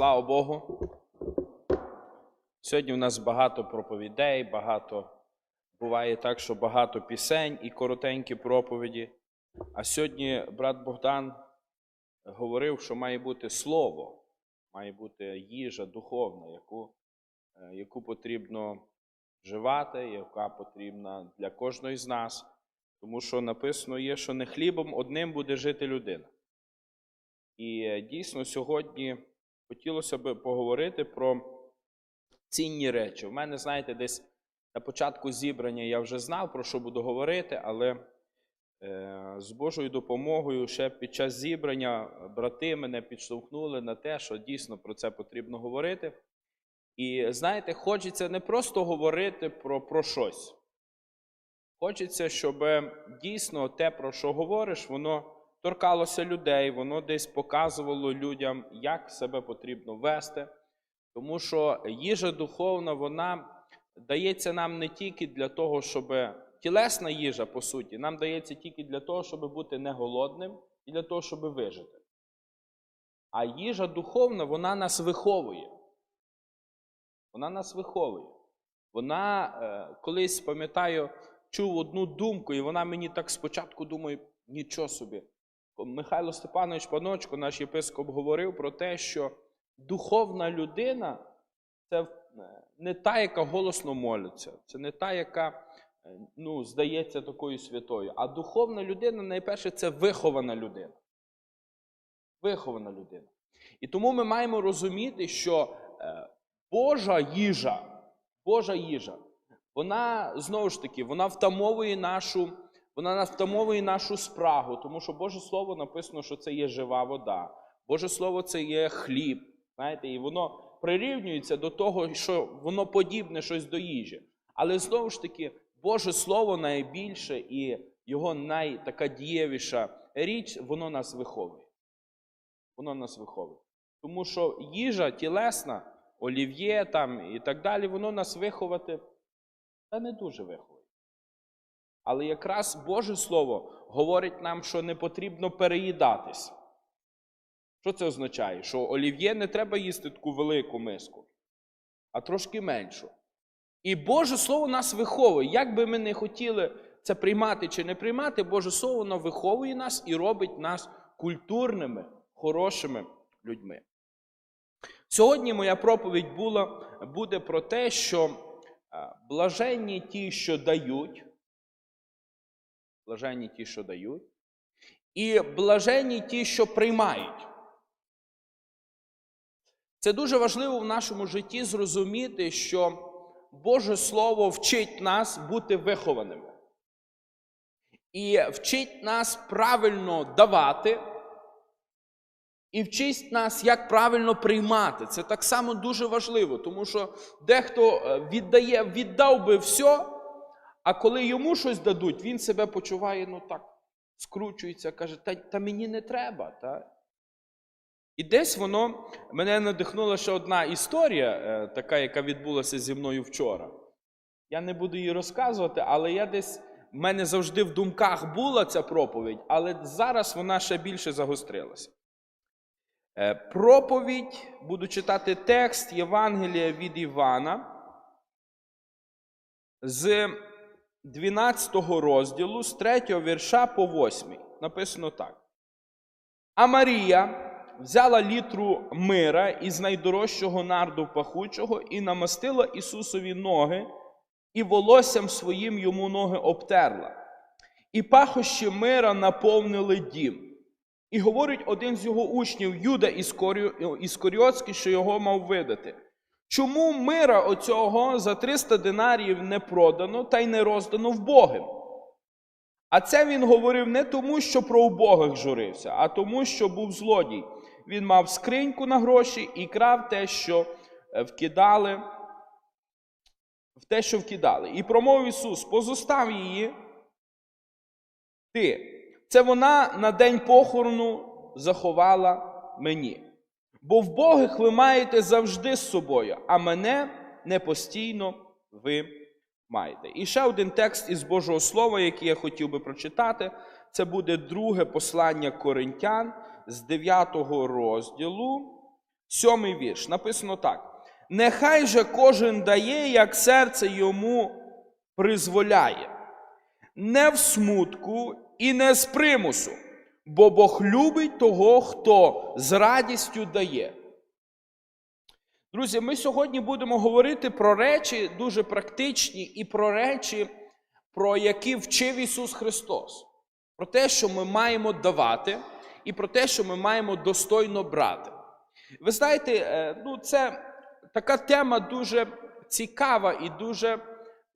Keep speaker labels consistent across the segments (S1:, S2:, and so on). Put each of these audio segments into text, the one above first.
S1: Слава Богу. Сьогодні у нас багато проповідей, багато буває так, що багато пісень і коротенькі проповіді. А сьогодні брат Богдан говорив, що має бути слово, має бути їжа духовна, яку, е, яку потрібно вживати, яка потрібна для кожного з нас. Тому що написано є, що не хлібом одним буде жити людина. І е, дійсно сьогодні хотілося б поговорити про цінні речі. У мене, знаєте, десь на початку зібрання я вже знав, про що буду говорити, але е, з Божою допомогою ще під час зібрання брати мене підштовхнули на те, що дійсно про це потрібно говорити. І знаєте, хочеться не просто говорити про, про щось. Хочеться, щоб дійсно те, про що говориш, воно торкалося людей, воно десь показувало людям, як себе потрібно вести. Тому що їжа духовна, вона дається нам не тільки для того, щоб тілесна їжа, по суті, нам дається тільки для того, щоб бути не голодним і для того, щоб вижити. А їжа духовна, вона нас виховує. Вона нас виховує. Вона е, колись, пам'ятаю, чув одну думку, і вона мені так спочатку думає, нічого собі. Михайло Степанович Паночко, наш єпископ, говорив про те, що духовна людина це не та, яка голосно молиться, це не та, яка ну, здається такою святою. А духовна людина, найперше, це вихована людина. Вихована людина. І тому ми маємо розуміти, що е, Божа їжа, Божа їжа, вона знову ж таки, вона втамовує нашу. Вона нас втамовує нашу спрагу, тому що Боже Слово написано, що це є жива вода. Боже Слово це є хліб. Знаєте, І воно прирівнюється до того, що воно подібне щось до їжі. Але знову ж таки, Боже Слово найбільше і його найтака дієвіша річ, воно нас виховує. Воно нас виховує. Тому що їжа тілесна, олів'є там і так далі, воно нас виховати та не дуже виховує. Але якраз Боже Слово говорить нам, що не потрібно переїдатися. Що це означає? Що олів'є не треба їсти таку велику миску, а трошки меншу. І Боже Слово нас виховує. Як би ми не хотіли це приймати чи не приймати, Боже Слово воно виховує нас і робить нас культурними, хорошими людьми. Сьогодні моя проповідь була, буде про те, що блаженні ті, що дають блаженні ті, що дають, і блаженні ті, що приймають. Це дуже важливо в нашому житті зрозуміти, що Боже Слово вчить нас бути вихованими. І вчить нас правильно давати, і вчить нас, як правильно приймати. Це так само дуже важливо, тому що дехто віддає, віддав би все. А коли йому щось дадуть, він себе почуває, ну так, скручується, каже, та та мені не треба. Та? І десь воно мене надихнула ще одна історія, е, така, яка відбулася зі мною вчора. Я не буду її розказувати, але я десь в мене завжди в думках була ця проповідь, але зараз вона ще більше загострилася. Е, проповідь, буду читати текст Євангелія від Івана. з 12 розділу з 3 вірша по 8. Написано так. А Марія взяла літру мира із найдорожчого нарду пахучого і намастила Ісусові ноги, і волоссям своїм йому ноги обтерла. І пахощі мира наповнили дім. І говорить один з його учнів, Юда Іскоріотський, що його мав видати. Чому мира оцього за 300 динаріїв не продано та й не роздано вбогим? А це він говорив не тому, що про убогих журився, а тому, що був злодій. Він мав скриньку на гроші і крав те, що вкидали, в те, що вкидали. І промовив Ісус, позостав її. Ти. Це вона на день похорону заховала мені. Бо в Богих ви маєте завжди з собою, а мене не постійно ви маєте. І ще один текст із Божого Слова, який я хотів би прочитати, це буде друге послання Коринтян з 9 розділу, Сьомий вірш. Написано так: Нехай же кожен дає, як серце йому призволяє, не в смутку і не з примусу, бо Бог любить того, хто з радістю дає. Друзі, ми сьогодні будемо говорити про речі дуже практичні і про речі, про які вчив Ісус Христос. Про те, що ми маємо давати, і про те, що ми маємо достойно брати. Ви знаєте, е, ну, це така тема дуже цікава і дуже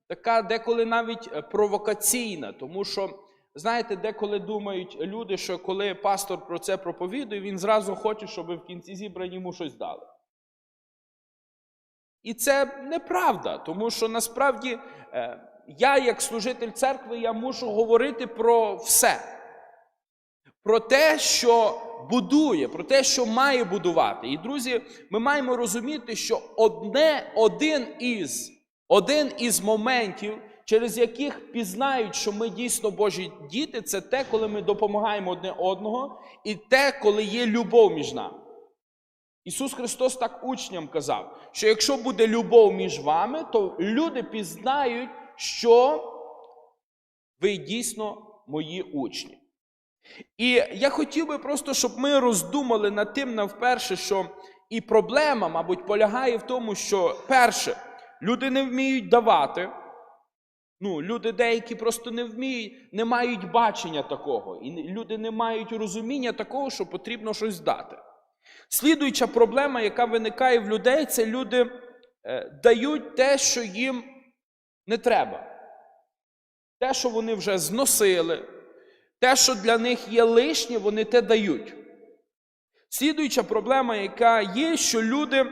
S1: така деколи навіть е, провокаційна, тому що, знаєте, деколи думають люди, що коли пастор про це проповідує, він зразу хоче, щоб в кінці зібрання йому щось дали. І це неправда, тому що насправді е, я, як служитель церкви, я мушу говорити про все. Про те, що будує, про те, що має будувати. І, друзі, ми маємо розуміти, що одне, один із, один із моментів, через яких пізнають, що ми дійсно Божі діти, це те, коли ми допомагаємо одне одного, і те, коли є любов між нами. Ісус Христос так учням казав, що якщо буде любов між вами, то люди пізнають, що ви дійсно мої учні. І я хотів би просто, щоб ми роздумали над тим навперше, що і проблема, мабуть, полягає в тому, що перше, люди не вміють давати. Ну, люди деякі просто не вміють, не мають бачення такого, і люди не мають розуміння такого, що потрібно щось дати. Слідуюча проблема, яка виникає в людей, це люди е, дають те, що їм не треба. Те, що вони вже зносили, те, що для них є лишнє, вони те дають. Слідуюча проблема, яка є, що люди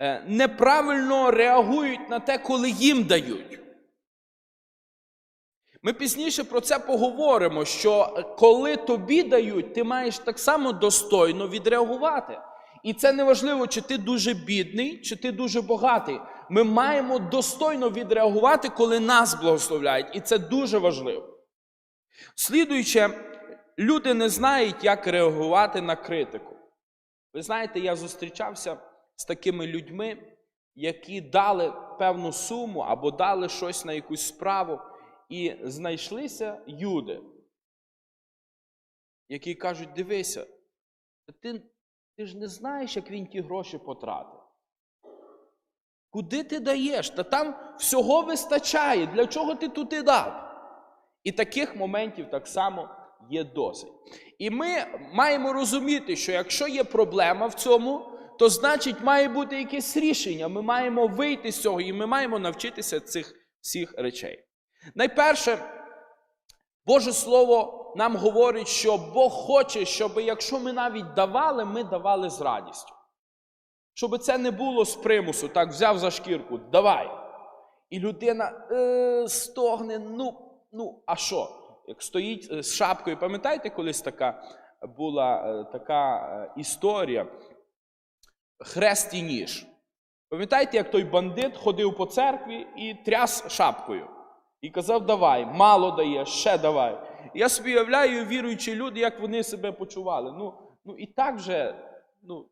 S1: е, неправильно реагують на те, коли їм дають. Ми пізніше про це поговоримо, що коли тобі дають, ти маєш так само достойно відреагувати. І це не важливо, чи ти дуже бідний, чи ти дуже багатий. Ми маємо достойно відреагувати, коли нас благословляють. І це дуже важливо. Слідуюче, люди не знають, як реагувати на критику. Ви знаєте, я зустрічався з такими людьми, які дали певну суму або дали щось на якусь справу. І знайшлися юди, які кажуть: дивися, ти, ти ж не знаєш, як він ті гроші потратив. Куди ти даєш? Та там всього вистачає. Для чого ти туди дав? І таких моментів так само є досить. І ми маємо розуміти, що якщо є проблема в цьому, то значить має бути якесь рішення. Ми маємо вийти з цього і ми маємо навчитися цих всіх речей. Найперше, Боже Слово нам говорить, що Бог хоче, щоб якщо ми навіть давали, ми давали з радістю. Щоб це не було з примусу, так взяв за шкірку, давай. І людина е, стогне, ну, ну, а що? Як стоїть з шапкою, пам'ятаєте, колись така була е, така е, історія? Хрест і ніж. Пам'ятаєте, як той бандит ходив по церкві і тряс шапкою? І казав, давай, мало дає, ще давай. Я собі уявляю, віруючі люди, як вони себе почували. Ну, ну і так вже ну,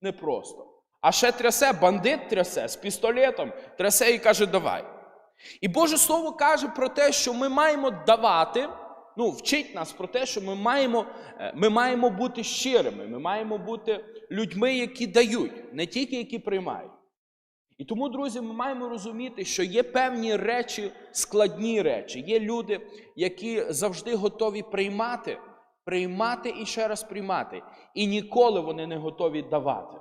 S1: непросто. А ще трясе, бандит трясе з пістолетом, трясе і каже, давай. І Боже Слово каже про те, що ми маємо давати, ну, вчить нас про те, що ми маємо, е, ми маємо бути щирими, ми маємо бути людьми, які дають, не тільки які приймають. І тому, друзі, ми маємо розуміти, що є певні речі, складні речі. Є люди, які завжди готові приймати, приймати і ще раз приймати. І ніколи вони не готові давати.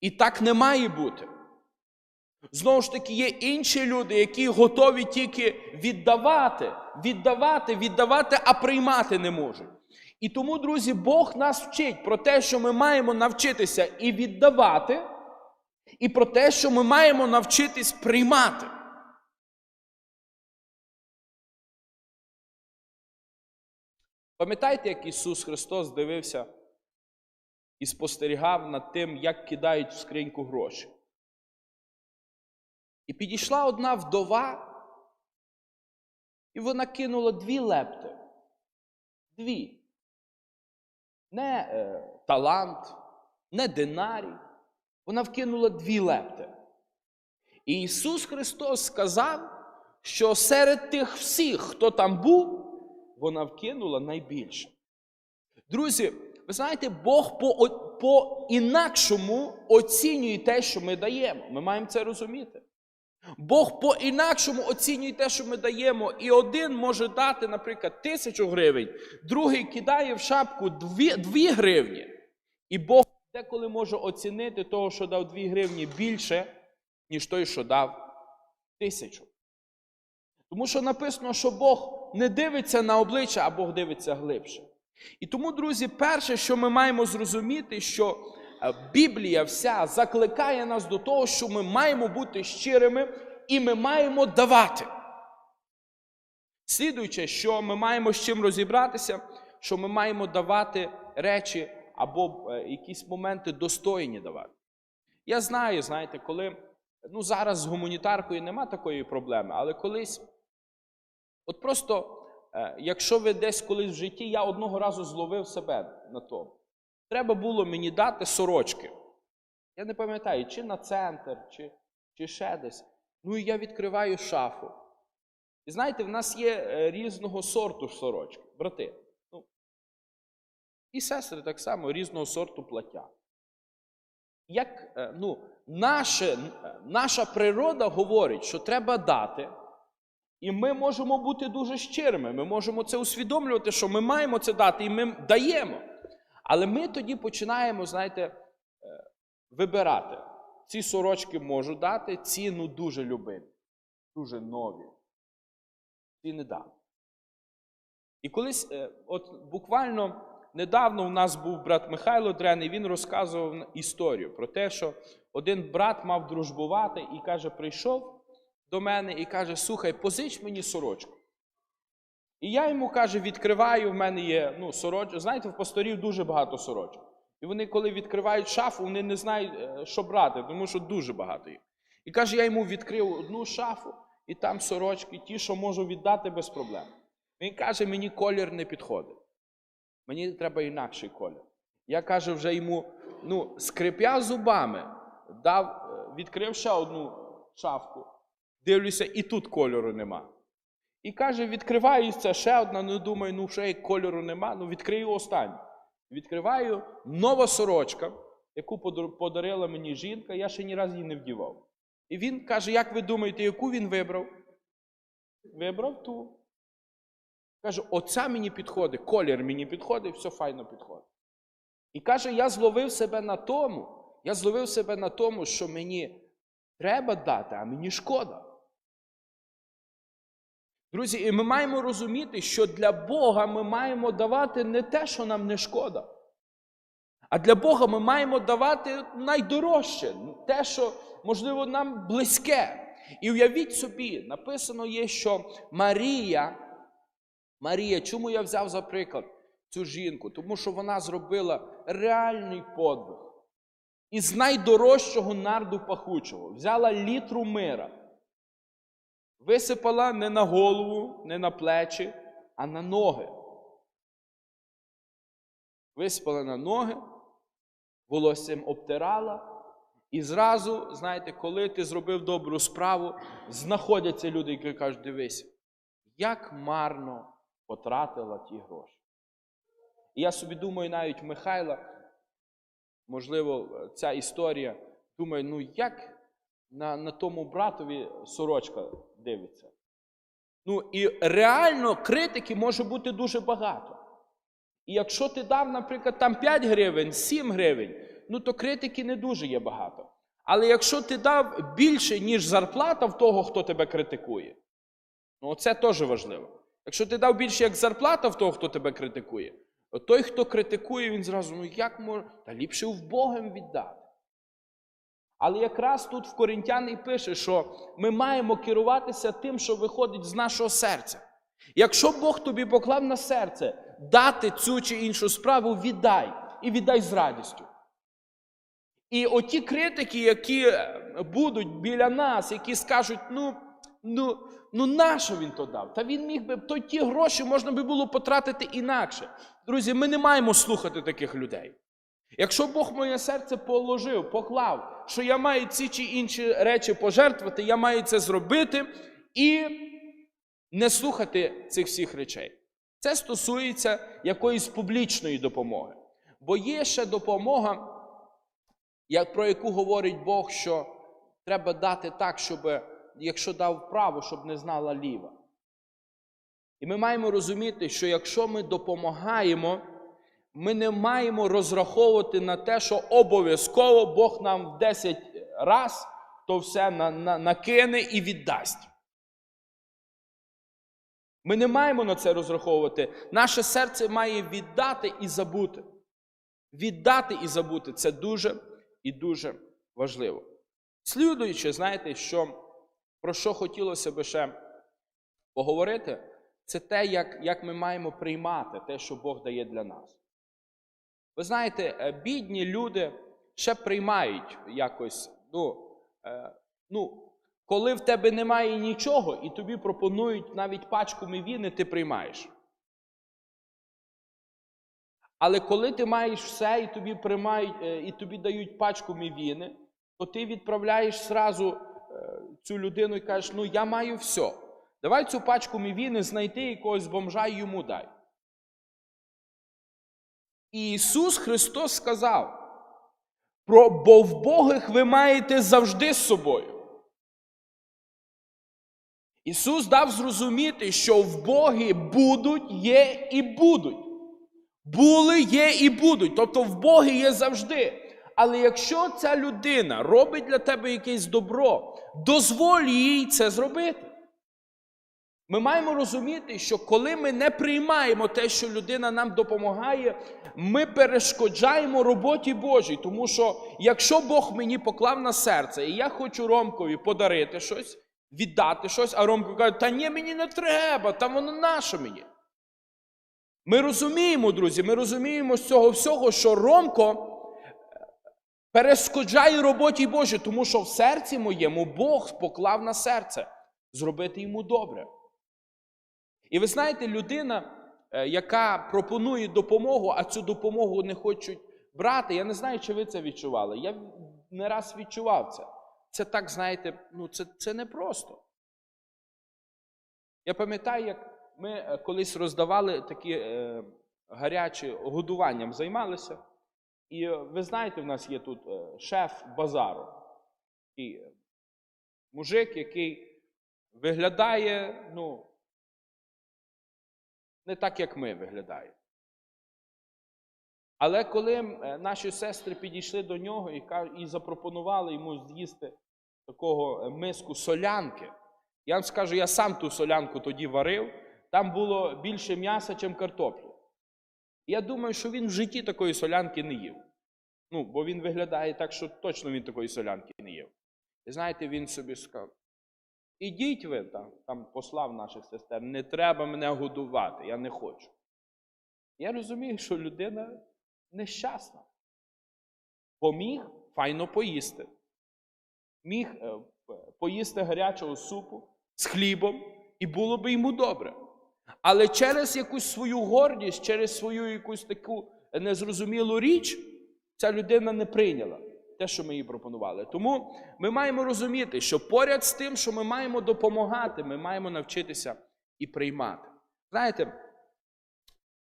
S1: І так не має бути. Знову ж таки, є інші люди, які готові тільки віддавати, віддавати, віддавати, а приймати не можуть. І тому, друзі, Бог нас вчить про те, що ми маємо навчитися і віддавати і про те, що ми маємо навчитись приймати. Пам'ятаєте, як Ісус Христос дивився і спостерігав над тим, як кидають в скриньку гроші? І підійшла одна вдова, і вона кинула дві лепти. Дві. Не е, талант, не динарій. Вона вкинула дві лепти. І Ісус Христос сказав, що серед тих всіх, хто там був, вона вкинула найбільше. Друзі, ви знаєте, Бог по, по інакшому оцінює те, що ми даємо. Ми маємо це розуміти. Бог по-інакшому оцінює те, що ми даємо. І один може дати, наприклад, тисячу гривень, другий кидає в шапку дві, дві гривні. І Бог деколи може оцінити того, що дав дві гривні більше, ніж той, що дав тисячу. Тому що написано, що Бог не дивиться на обличчя, а Бог дивиться глибше. І тому, друзі, перше, що ми маємо зрозуміти, що е, Біблія вся закликає нас до того, що ми маємо бути щирими і ми маємо давати. Слідуюче, що ми маємо з чим розібратися, що ми маємо давати речі або е, якісь моменти достойні давати. Я знаю, знаєте, коли ну зараз з гуманітаркою нема такої проблеми, але колись, от просто, е, якщо ви десь колись в житті, я одного разу зловив себе на тому. Треба було мені дати сорочки. Я не пам'ятаю, чи на центр, чи, чи ще десь. Ну і я відкриваю шафу. І знаєте, в нас є е, різного сорту сорочки, брати. І сестри так само різного сорту плаття. Як, е, ну, наше, е, наша природа говорить, що треба дати, і ми можемо бути дуже щирими. Ми можемо це усвідомлювати, що ми маємо це дати, і ми даємо. Але ми тоді починаємо, знаєте, е, вибирати. Ці сорочки можу дати, ці ну дуже любимі, дуже нові. Ці не дам. І колись, от буквально недавно у нас був брат Михайло Дрен, і він розказував історію про те, що один брат мав дружбувати і каже, прийшов до мене і каже: Слухай, позич мені сорочку. І я йому каже, відкриваю, в мене є ну, сорочка. Знаєте, в пасторів дуже багато сорочок. І вони, коли відкривають шафу, вони не знають, е, що брати, тому що дуже багато їх. І каже, я йому відкрив одну шафу, і там сорочки, ті, що можу віддати без проблем. Він каже, мені колір не підходить. Мені треба інакший колір. Я каже, вже йому, ну, скрипя зубами, дав, е, відкрив ще одну шафку, дивлюся, і тут кольору нема. І каже, відкриваюся ще одна, ну думаю, ну вже як кольору нема, ну відкрию останню. Відкриваю нова сорочка, яку подарила мені жінка, я ще ні разу її не вдівав. І він каже, як ви думаєте, яку він вибрав? Вибрав ту. Каже, оця мені підходить, колір мені підходить, все файно підходить. І каже, я зловив себе на тому, я зловив себе на тому, що мені треба дати, а мені шкода. Друзі, і ми маємо розуміти, що для Бога ми маємо давати не те, що нам не шкода. А для Бога ми маємо давати найдорожче, те, що, можливо, нам близьке. І уявіть собі, написано є, що Марія, Марія, чому я взяв за приклад цю жінку? Тому що вона зробила реальний подвиг. Із найдорожчого нарду пахучого взяла літру мира. Висипала не на голову, не на плечі, а на ноги. Висипала на ноги, волоссям обтирала. І зразу, знаєте, коли ти зробив добру справу, знаходяться люди, які кажуть, дивись, як марно потратила ті гроші. І я собі думаю, навіть Михайла, можливо, ця історія, думаю, ну як на, на тому братові сорочка дивиться. Ну і реально критики може бути дуже багато. І якщо ти дав, наприклад, там 5 гривень, 7 гривень, ну то критики не дуже є багато. Але якщо ти дав більше, ніж зарплата в того, хто тебе критикує, ну це теж важливо. Якщо ти дав більше, як зарплата в того, хто тебе критикує, то той, хто критикує, він зразу, ну як може, та ліпше в Богом віддати. Але якраз тут в Коринтян і пише, що ми маємо керуватися тим, що виходить з нашого серця. Якщо Бог тобі поклав на серце дати цю чи іншу справу, віддай і віддай з радістю. І оті критики, які е, будуть біля нас, які скажуть, ну, ну, ну нащо він то дав? Та він міг би, то ті гроші можна би було потратити інакше. Друзі, ми не маємо слухати таких людей. Якщо Бог моє серце положив, поклав, що я маю ці чи інші речі пожертвувати, я маю це зробити і не слухати цих всіх речей. Це стосується якоїсь публічної допомоги. Бо є ще допомога, про яку говорить Бог, що треба дати так, щоб, якщо дав право, щоб не знала ліва. І ми маємо розуміти, що якщо ми допомагаємо, ми не маємо розраховувати на те, що обов'язково Бог нам в 10 раз то все на, на, накине і віддасть. Ми не маємо на це розраховувати. Наше серце має віддати і забути. Віддати і забути це дуже і дуже важливо. Слідуючи, знаєте, що, про що хотілося би ще поговорити, це те, як, як ми маємо приймати те, що Бог дає для нас. Ви знаєте, е, бідні люди ще приймають якось, ну, е, ну, коли в тебе немає нічого, і тобі пропонують навіть пачку мівіни, ти приймаєш. Але коли ти маєш все, і тобі приймають, е, і тобі дають пачку мівіни, то ти відправляєш зразу цю людину і кажеш: ну я маю все. Давай цю пачку мівіни знайти якогось бомжа і йому дай. І Ісус Христос сказав, про, бо в Богих ви маєте завжди з собою. Ісус дав зрозуміти, що в Богі будуть, є і будуть. Були, є і будуть. Тобто в Богі є завжди. Але якщо ця людина робить для тебе якесь добро, дозволь їй це зробити. Ми маємо розуміти, що коли ми не приймаємо те, що людина нам допомагає, ми перешкоджаємо роботі Божій. Тому що якщо Бог мені поклав на серце, і я хочу Ромкові подарити щось, віддати щось, а Ромко каже, та ні, мені не треба, та воно наше мені. Ми розуміємо, друзі, ми розуміємо з цього всього, що Ромко перешкоджає роботі Божій, тому що в серці моєму Бог поклав на серце зробити йому добре. І ви знаєте, людина, е, яка пропонує допомогу, а цю допомогу не хочуть брати, я не знаю, чи ви це відчували. Я не раз відчував це. Це так, знаєте, ну це, це непросто. Я пам'ятаю, як ми е, колись роздавали такі е, гарячі годуванням займалися. І е, ви знаєте, в нас є тут е, шеф базару. Е, мужик, який виглядає, ну, не так, як ми виглядаємо. Але коли е, наші сестри підійшли до нього і і запропонували йому з'їсти такого миску солянки, я вам скажу, я сам ту солянку тоді варив, там було більше м'яса, ніж картоплі. Я думаю, що він в житті такої солянки не їв. Ну, бо він виглядає так, що точно він такої солянки не їв. І знаєте, він собі сказав: ідіть ви там, там послав наших сестер, не треба мене годувати, я не хочу. Я розумію, що людина нещасна. Бо міг файно поїсти. Міг е, поїсти гарячого супу з хлібом, і було би йому добре. Але через якусь свою гордість, через свою якусь таку незрозумілу річ, ця людина не прийняла те, що ми їй пропонували. Тому ми маємо розуміти, що поряд з тим, що ми маємо допомагати, ми маємо навчитися і приймати. Знаєте,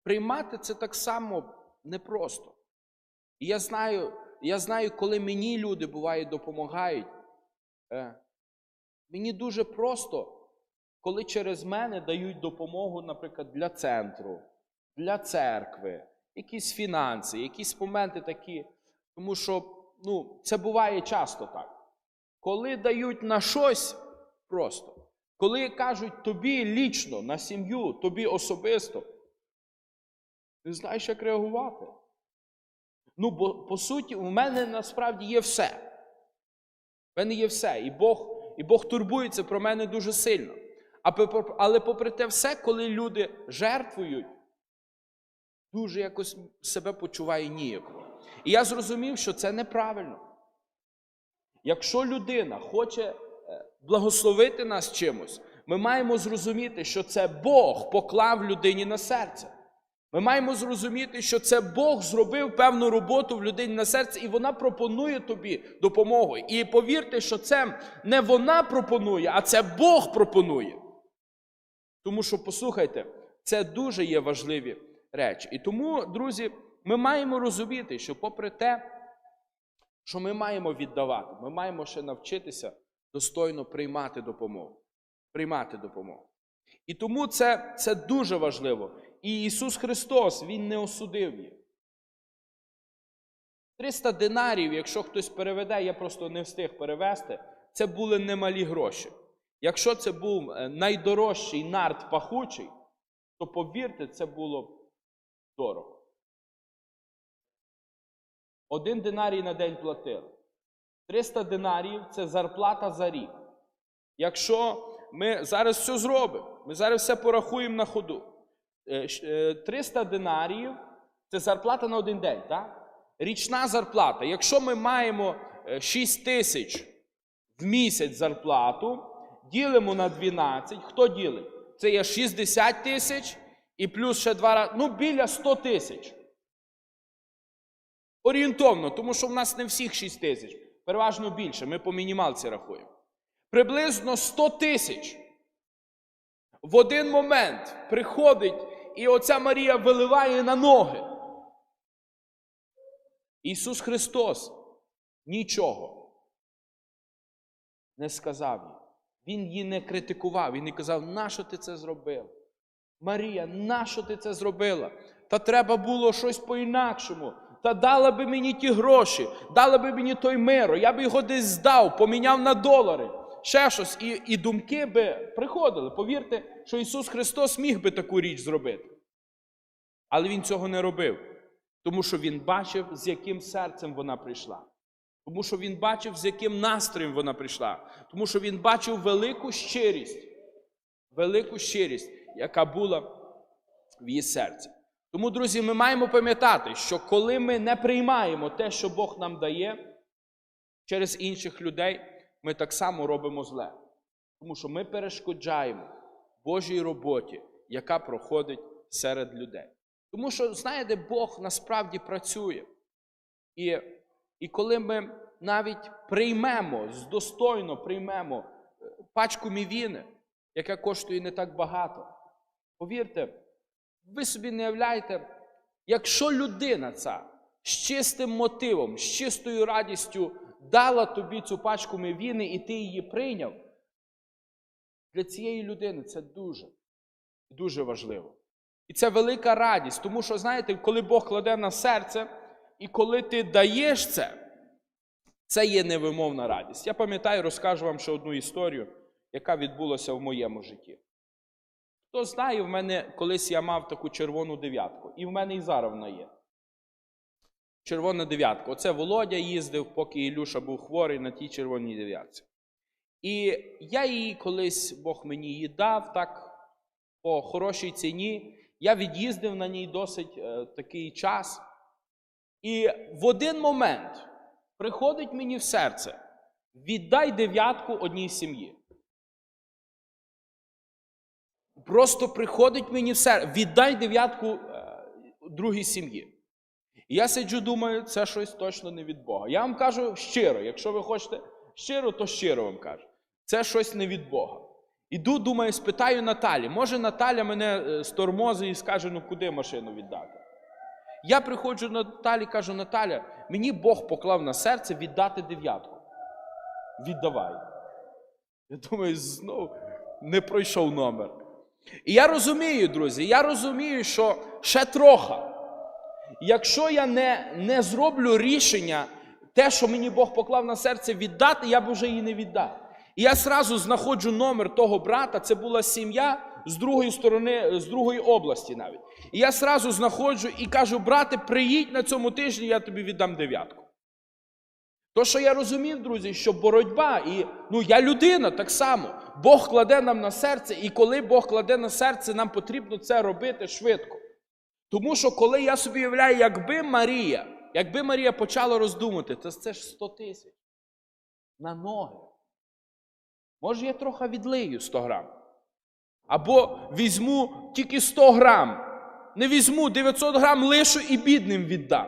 S1: приймати це так само непросто. І я знаю, я знаю, коли мені люди буває допомагають, е, мені дуже просто, коли через мене дають допомогу, наприклад, для центру, для церкви, якісь фінанси, якісь моменти такі. Тому що ну, це буває часто так. Коли дають на щось просто, коли кажуть тобі лічно, на сім'ю, тобі особисто, не знаєш, як реагувати. Ну, бо по суті, у мене насправді є все. У мене є все. І Бог, і Бог турбується про мене дуже сильно. Але попри те все, коли люди жертвують, дуже якось себе почуваю ніяково. І я зрозумів, що це неправильно. Якщо людина хоче е, благословити нас чимось, ми маємо зрозуміти, що це Бог поклав людині на серце. Ми маємо зрозуміти, що це Бог зробив певну роботу в людині на серці, і вона пропонує тобі допомогу. І повірте, що це не вона пропонує, а це Бог пропонує. Тому що, послухайте, це дуже є важливі речі. І тому, друзі, ми маємо розуміти, що попри те, що ми маємо віддавати, ми маємо ще навчитися достойно приймати допомогу. Приймати допомогу. І тому це, це дуже важливо. І Ісус Христос, Він не осудив їх. 300 динарів, якщо хтось переведе, я просто не встиг перевести, це були немалі гроші. Якщо це був е, найдорожчий нарт пахучий, то повірте, це було дорого. Один динарій на день платили. 300 динарів це зарплата за рік. Якщо ми зараз все зробимо, ми зараз все порахуємо на ходу. Е, щ- е, 300 динарів це зарплата на один день, так? Річна зарплата. Якщо ми маємо е, 6 тисяч в місяць зарплату, ділимо на 12, хто ділить? Це є 60 тисяч і плюс ще два рази, ну біля 100 тисяч. Орієнтовно, тому що в нас не всіх 6 тисяч, переважно більше, ми по мінімалці рахуємо. Приблизно 100 тисяч. В один момент приходить, і оця Марія виливає на ноги. Ісус Христос нічого не сказав їй. Він її не критикував, він не казав, нащо ти це зробила? Марія, нащо ти це зробила? Та треба було щось по-інакшому. Та дала би мені ті гроші, дала би мені той миро, я би його десь здав, поміняв на долари, ще щось. І, і думки би приходили. Повірте, що Ісус Христос міг би таку річ зробити. Але Він цього не робив, тому що Він бачив, з яким серцем вона прийшла. Тому що він бачив, з яким настроєм вона прийшла. Тому що він бачив велику щирість, велику щирість, яка була в її серці. Тому, друзі, ми маємо пам'ятати, що коли ми не приймаємо те, що Бог нам дає через інших людей, ми так само робимо зле. Тому що ми перешкоджаємо Божій роботі, яка проходить серед людей. Тому що, знаєте, Бог насправді працює. І, і коли ми навіть приймемо, достойно приймемо е, пачку мівіни, яка коштує не так багато, повірте, ви собі не являєте, якщо людина ця з чистим мотивом, з чистою радістю дала тобі цю пачку мівіни, і ти її прийняв, для цієї людини це дуже, дуже важливо. І це велика радість, тому що, знаєте, коли Бог кладе на серце, і коли ти даєш це, це є невимовна радість. Я пам'ятаю, розкажу вам ще одну історію, яка відбулася в моєму житті. Хто знає, в мене колись я мав таку червону дев'ятку, і в мене і зараз вона є. Червона дев'ятка. Оце Володя їздив, поки Ілюша був хворий на тій червоній дев'ятці. І я її колись, Бог мені її дав так по хорошій ціні. Я від'їздив на ній досить е, такий час. І в один момент приходить мені в серце: віддай дев'ятку одній сім'ї. Просто приходить мені в серце, віддай дев'ятку е, другій сім'ї. І я сиджу, думаю, це щось точно не від Бога. Я вам кажу щиро, якщо ви хочете щиро, то щиро вам кажу. Це щось не від Бога. Іду, думаю, спитаю Наталі. Може, Наталя мене е, стормозить і скаже, ну куди машину віддати? Я приходжу до Наталі кажу, Наталя, мені Бог поклав на серце віддати дев'ятку. Віддавай. Я думаю, знову не пройшов номер. І я розумію, друзі, я розумію, що ще трохи. Якщо я не, не зроблю рішення, те, що мені Бог поклав на серце віддати, я б вже її не віддав. І я сразу знаходжу номер того брата, це була сім'я з другої сторони, з другої області навіть. І я сразу знаходжу і кажу, брате, приїдь на цьому тижні, я тобі віддам дев'ятку. То, що я розумів, друзі, що боротьба, і ну я людина так само. Бог кладе нам на серце, і коли Бог кладе на серце, нам потрібно це робити швидко. Тому що коли я собі уявляю, якби Марія, якби Марія почала роздумати, то це ж 100 тисяч на ноги. Може, я трохи відлию 100 грам. Або візьму тільки 100 грам. не візьму 900 грам лишу і бідним віддам.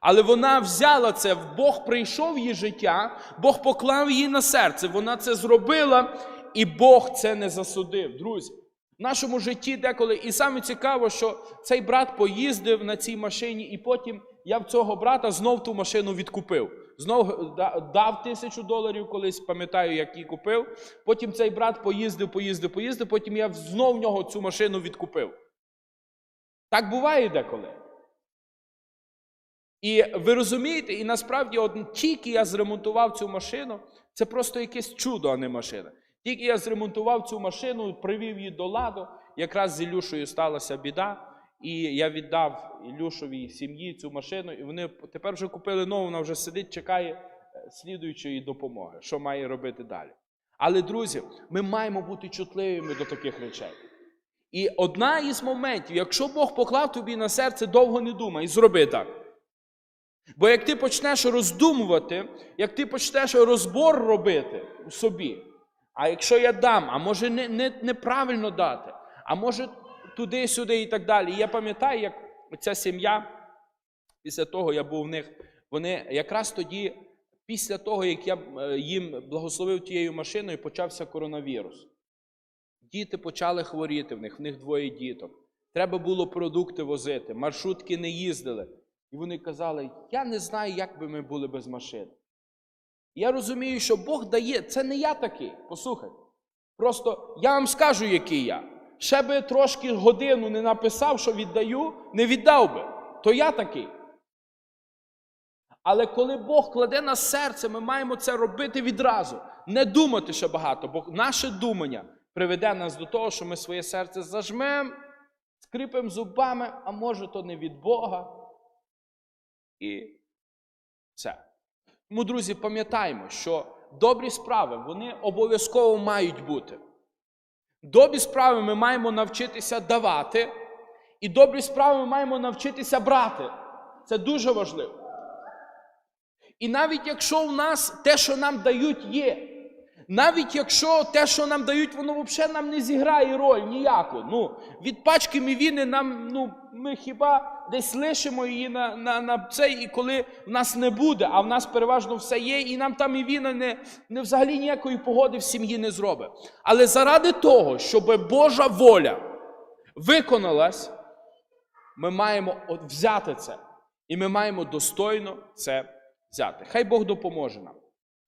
S1: Але вона взяла це, Бог прийшов її життя, Бог поклав її на серце. Вона це зробила, і Бог це не засудив. Друзі, в нашому житті деколи, і саме цікаво, що цей брат поїздив на цій машині, і потім я в цього брата знов ту машину відкупив. Знов дав тисячу доларів колись, пам'ятаю, як її купив. Потім цей брат поїздив, поїздив, поїздив, потім я знов в нього цю машину відкупив. Так буває деколи. І ви розумієте, і насправді от тільки я зремонтував цю машину, це просто якесь чудо, а не машина. Тільки я зремонтував цю машину, привів її до ладу, якраз з Ілюшею сталася біда, і я віддав Ілюшовій сім'ї цю машину, і вони тепер вже купили нову, вона вже сидить, чекає е, слідуючої допомоги, що має робити далі. Але, друзі, ми маємо бути чутливими до таких речей. І одна із моментів, якщо Бог поклав тобі на серце, довго не думай, зроби так. Бо як ти почнеш роздумувати, як ти почнеш розбор робити у собі, а якщо я дам, а може не, не, неправильно дати, а може туди-сюди і так далі. І я пам'ятаю, як ця сім'я, після того я був в них, вони якраз тоді, після того, як я е, їм благословив тією машиною, почався коронавірус. Діти почали хворіти в них, в них двоє діток. Треба було продукти возити, маршрутки не їздили. І вони казали: я не знаю, як би ми були без машин. Я розумію, що Бог дає, це не я такий. Послухайте. Просто я вам скажу, який я. Ще би трошки годину не написав, що віддаю, не віддав би. То я такий. Але коли Бог кладе на серце, ми маємо це робити відразу. Не думати ще багато, бо наше думання приведе нас до того, що ми своє серце зажмемо, скрипимо зубами, а може, то не від Бога. І все. Тому, друзі, пам'ятаємо, що добрі справи вони обов'язково мають бути. Добрі справи ми маємо навчитися давати, і добрі справи ми маємо навчитися брати. Це дуже важливо. І навіть якщо у нас те, що нам дають, є, навіть якщо те, що нам дають, воно взагалі нам не зіграє роль ніяку. Ну, від пачки мівіни нам, ну, ми хіба десь лишимо її на, на, на цей, і коли в нас не буде, а в нас переважно все є, і нам та мівіна не, не взагалі ніякої погоди в сім'ї не зробить. Але заради того, щоб Божа воля виконалась, ми маємо взяти це. І ми маємо достойно це взяти. Хай Бог допоможе нам.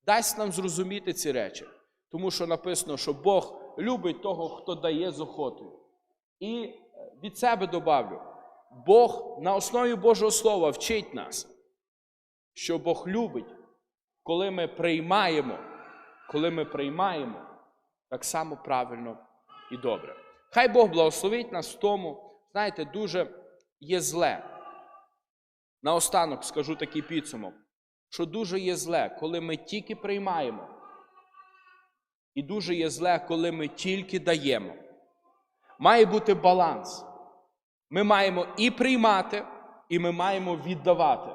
S1: Дасть нам зрозуміти ці речі. Тому що написано, що Бог любить того, хто дає з охотою. І е, від себе добавлю: Бог на основі Божого Слова вчить нас, що Бог любить, коли ми приймаємо, коли ми приймаємо так само правильно і добре. Хай Бог благословить нас в тому, знаєте, дуже є зле. Наостанок скажу такий підсумок, що дуже є зле, коли ми тільки приймаємо, і дуже є зле, коли ми тільки даємо. Має бути баланс. Ми маємо і приймати, і ми маємо віддавати.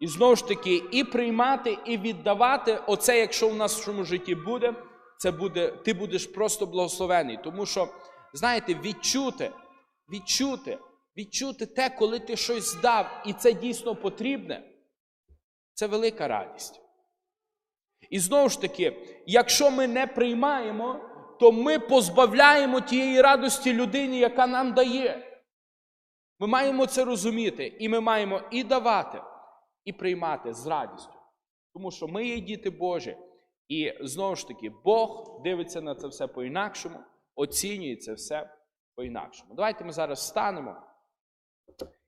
S1: І знову ж таки, і приймати, і віддавати, оце, якщо в нашому житті буде, це буде, ти будеш просто благословений. Тому що, знаєте, відчути, відчути, відчути те, коли ти щось дав, і це дійсно потрібне, це велика радість. І знову ж таки, якщо ми не приймаємо, то ми позбавляємо тієї радості людині, яка нам дає. Ми маємо це розуміти, і ми маємо і давати, і приймати з радістю. Тому що ми є діти Божі. І знову ж таки, Бог дивиться на це все по-інакшому, оцінює це все по-інакшому. Давайте ми зараз встанемо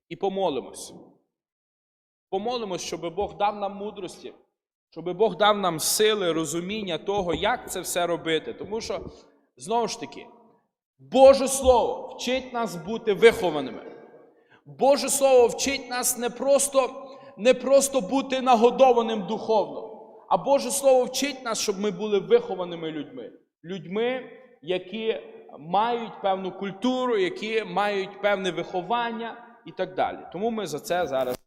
S1: і помолимось. Помолимось, щоб Бог дав нам мудрості, щоб Бог дав нам сили, розуміння того, як це все робити. Тому що, знову ж таки, Боже Слово вчить нас бути вихованими. Боже Слово вчить нас не просто, не просто бути нагодованим духовно, а Боже Слово вчить нас, щоб ми були вихованими людьми. Людьми, які мають певну культуру, які мають певне виховання і так далі. Тому ми за це зараз.